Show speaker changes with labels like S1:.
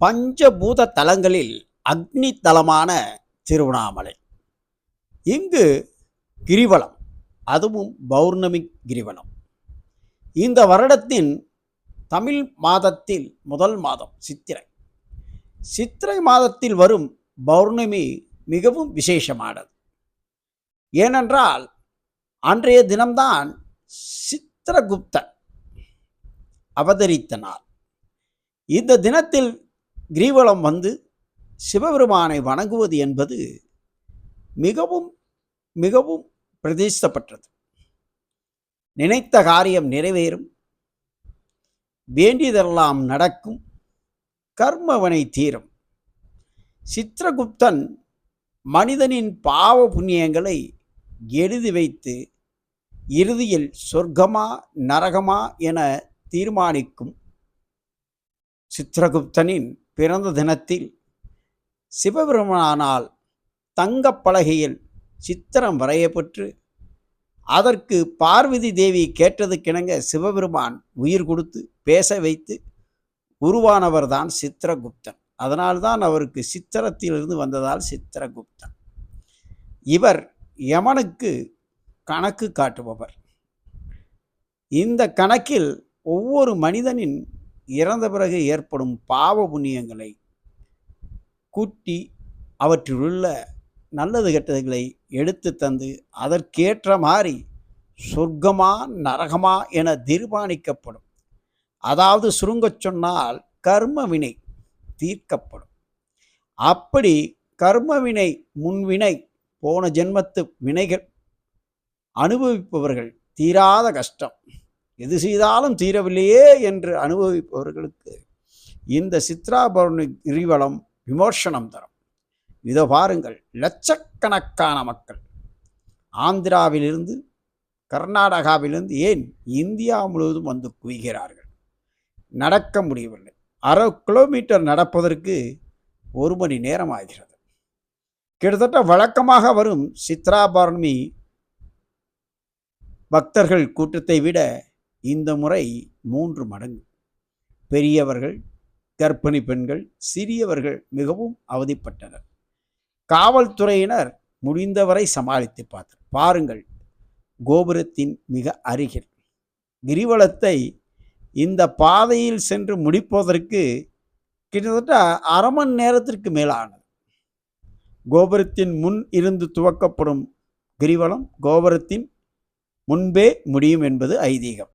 S1: பஞ்சபூத தலங்களில் அக்னி தலமான திருவண்ணாமலை. இங்கு கிரிவலம் அதுவும் பௌர்ணமி கிரிவலம். இந்த வருடத்தின் தமிழ் மாதத்தில் முதல் மாதம் சித்திரை. சித்திரை மாதத்தில் வரும் பௌர்ணமி மிகவும் விசேஷமானது. ஏனென்றால் அன்றைய தினம்தான் சித்திரகுப்தன் அவதரித்த நாள். இந்த தினத்தில் கிரிவலம் வந்து சிவபெருமானை வணங்குவது என்பது மிகவும் மிகவும் பிரதிஷ்டப்பட்டது. நினைத்த காரியம் நிறைவேறும். வேண்டியதெல்லாம் நடக்கும். கர்மவனை தீரும். சித்திரகுப்தன் மனிதனின் பாவ புண்ணியங்களை எழுதி வைத்து இறுதியில் சொர்க்கமா நரகமா என தீர்மானிக்கும் சித்திரகுப்தனின் பிறந்த தினத்தில் சிவபெருமானால் தங்கப் பலகையில் சித்திரம் வரையப்பட்டு அதற்கு பார்வதி தேவி கேட்டது கிணங்க சிவபெருமான் உயிர் கொடுத்து பேச வைத்து உருவானவர் தான் சித்திரகுப்தன். அதனால்தான் அவருக்கு சித்திரத்திலிருந்து வந்ததால் சித்திரகுப்தன். இவர் யமனுக்கு கணக்கு காட்டுபவர். இந்த கணக்கில் ஒவ்வொரு மனிதனின் இறந்த பிறகு ஏற்படும் பாவ புண்ணியங்களை கூட்டி அவற்றிலுள்ள நல்லது கெட்டதுகளை எடுத்து தந்து அதற்கேற்ற மாதிரி சொர்க்கமா நரகமா என தீர்மானிக்கப்படும். அதாவது சுருங்கச் சொன்னால் கர்ம வினை தீர்க்கப்படும். அப்படி கர்ம வினை முன்வினை போன ஜென்மத்து வினைகள் அனுபவிப்பவர்கள் தீராத கஷ்டம். எது செய்தாலும் தீரவில்லையே என்று அனுபவிப்பவர்களுக்கு இந்த சித்ரா பௌர்ணமி கிரிவலம் விமோசனம் தரும். இதோ பாருங்கள் லட்சக்கணக்கான மக்கள். ஆந்திராவிலிருந்து கர்நாடகாவிலிருந்து ஏன் இந்தியா முழுவதும் வந்து குவிகிறார்கள்? நடக்க முடியவில்லை. அரை கிலோமீட்டர் நடப்பதற்கு ஒரு மணி நேரம் ஆகிறது. கிட்டத்தட்ட வழக்கமாக வரும் சித்ரா பௌர்ணமி பக்தர்கள் கூட்டத்தை விட இந்த முறை மூன்று மடங்கு. பெரியவர்கள் கர்ப்பிணி பெண்கள் சிறியவர்கள் மிகவும் அவதிப்பட்டனர். காவல்துறையினர் முடிந்தவரை சமாளித்து பார்த்தார் பாருங்கள் கோபுரத்தின் மிக அருகில். கிரிவலத்தை இந்த பாதையில் சென்று முடிப்பதற்கு கிட்டத்தட்ட அரை மணி நேரத்திற்கு மேலானது. கோபுரத்தின் முன் இருந்து துவக்கப்படும் கிரிவலம் கோபுரத்தின் முன்பே முடியும் என்பது ஐதீகம்.